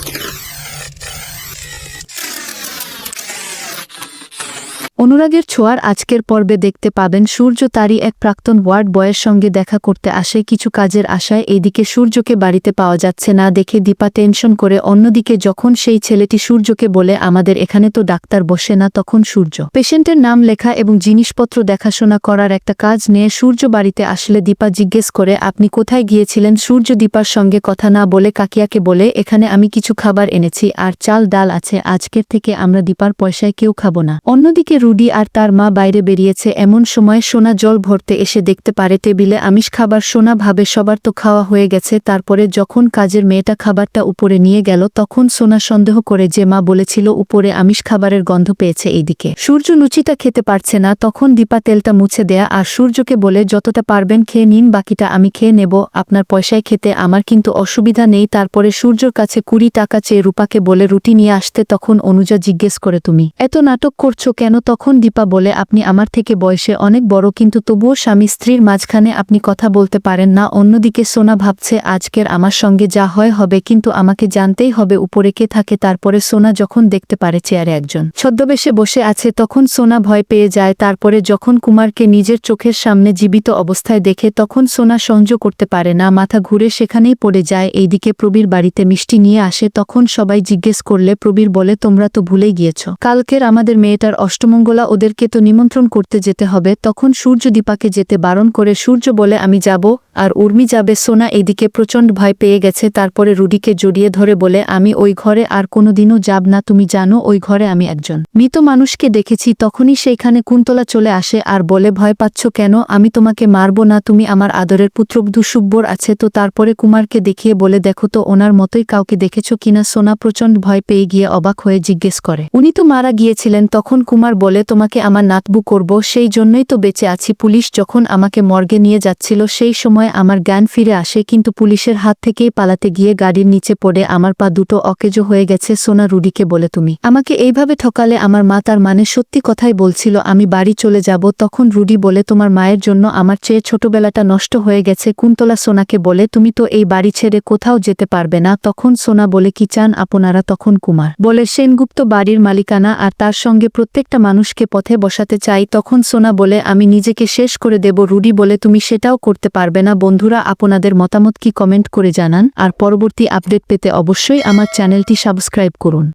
Thank you. অনুরাগের ছোঁয়ার আজকের পর্বে দেখতে পাবেন সূর্য তারই এক প্রাক্তন ওয়ার্ড বয়ের সঙ্গে দেখা করতে আসে কিছু কাজের আশায় এইদিকে সূর্যকে বাড়িতে পাওয়া যাচ্ছে না দেখে দীপা টেনশন করে অন্যদিকে যখন সেই ছেলেটি সূর্যকে বলে, আমাদের এখানে তো ডাক্তার বসে না, তখন সূর্য। পেশেন্টের নাম লেখা এবং জিনিসপত্র দেখাশোনা করার একটা কাজ নিয়ে সূর্য বাড়িতে আসলে দীপা জিজ্ঞেস করে, আপনি কোথায় গিয়েছিলেন? সূর্য দীপার সঙ্গে কথা না বলে কাকিয়াকে বলে, এখানে আমি কিছু খাবার এনেছি, আর চাল ডাল আছে, আজকের থেকে আমরা দীপার পয়সায় কেউ খাব না। অন্যদিকে রুডি আর তার মা বাইরে বেরিয়েছে। এমন সময় সোনা জল ভরতে এসে দেখতে পারে টেবিলে আমিষ খাবার। সোনা ভাবে, সবার তো খাওয়া হয়ে গেছে। তারপরে যখন কাজের মেয়েটা খাবারটা উপরে নিয়ে গেল, তখন সোনা সন্দেহ করে যে মা বলেছিল উপরে আমিষ খাবারের গন্ধ পেয়েছে এইদিকে। সূর্য লুচিটা খেতে পারছে না, তখন দীপা তেলটা মুছে দেয়া আর সূর্যকে বলে, যতটা পারবেন খেয়ে নিন, বাকিটা আমি খেয়ে নেব। আপনার পয়সায় খেতে আমার কিন্তু অসুবিধা নেই। তারপরে সূর্যর কাছে কুড়ি টাকা চেয়ে রূপাকে বলে, রুটি নিয়ে আসতে। তখন অনুজা জিজ্ঞেস করে, তুমি এত নাটক করছ কেন? তখন দীপা বলে, আপনি আমার থেকে বয়সে অনেক বড়, কিন্তু তবুও স্বামী স্ত্রীর মাঝখানে আপনি কথা বলতে পারেন না। অন্যদিকে সোনা ভাবছে, আজকের আমার সঙ্গে যা হয় হবে, কিন্তু আমাকে জানতেই হবে উপরে কে থাকে। তারপরে সোনা যখন দেখতে পারে চেয়ারে একজন ছদ্মবেশে বসে আছে, তখন সোনা ভয় পেয়ে যায়। তারপরে যখন কুমারকে নিজের চোখের সামনে জীবিত অবস্থায় দেখে, তখন সোনা সংযোগ করতে পারে না। মাথা ঘুরে সেখানেই পড়ে যায়। এইদিকে প্রবীর বাড়িতে মিষ্টি নিয়ে আসে, তখন সবাই জিজ্ঞেস করলে, প্রবীর বলে, তোমরা তো ভুলেই গিয়েছ। কালকের আমাদের মেয়েটার অষ্টমঙ্গলা ওদেরকে তো নিমন্ত্রণ করতে যেতে হবে, তখন সূর্য দীপাকে যেতে বারণ করে সূর্য বলে, আমি যাব। আর উর্মি যাবে, সোনা এদিকে প্রচণ্ড ভয় পেয়ে গেছে, তারপরে রুডিকে জড়িয়ে ধরে বলে, আমি ওই ঘরে আর কোনোদিনও যাব না, তুমি জানো ওই ঘরে আমি একজন। মৃত মানুষকে দেখেছি, তখনই সেইখানে কুন্তলা চলে আসে আর বলে, ভয় পাচ্ছ কেন? আমি তোমাকে মারব না, তুমি আমার আদরের পুত্রবধূ সুব্বর আছে। তো তারপরে কুমারকে দেখিয়ে বলে, দেখো তো, ওনার মতোই কাউকে দেখেছ কিনা? সোনা প্রচণ্ড ভয় পেয়ে গিয়ে অবাক হয়ে জিজ্ঞেস করে। উনি তো মারা গিয়েছিলেন, তখন কুমার বলে তোমাকে আমার নাতবু করব, সেই জন্যই তো বেঁচে আছি। পুলিশ যখন আমাকে মর্গে নিয়ে যাচ্ছিল, সেই সময় আমার জ্ঞান ফিরে আসে, কিন্তু পুলিশের হাত থেকেই পালাতে গিয়ে গাড়ির নিচে পড়ে আমার পা দুটো অকেজো হয়ে গেছে, সোনা রুডিকে বলে তুমি। আমাকে এইভাবে ঠকালে আমার মা তার মানে সত্যি কথাই বলছিল, আমি বাড়ি চলে যাব, তখন রুডি বলে তোমার মায়ের জন্য আমার চেয়ে ছোটবেলাটা নষ্ট হয়ে গেছে, কুন্তলা সোনাকে বলে তুমি তো এই বাড়ি ছেড়ে কোথাও যেতে পারবে না, তখন সোনা বলে, কি চান আপনারা তখন কুমার? বলে, সেনগুপ্ত বাড়ির মালিকানা, আর তার সঙ্গে প্রত্যেকটা মানুষকে পথে বসাতে চাই তখন সোনা বলে, আমি নিজেকে শেষ করে দেব রুডি বলে, তুমি সেটাও করতে পারবে না। বন্ধুরা, আপনাদের মতামত কি কমেন্ট করে জানান, আর পরবর্তী আপডেট পেতে অবশ্যই আমার চ্যানেলটি সাবস্ক্রাইব করুন।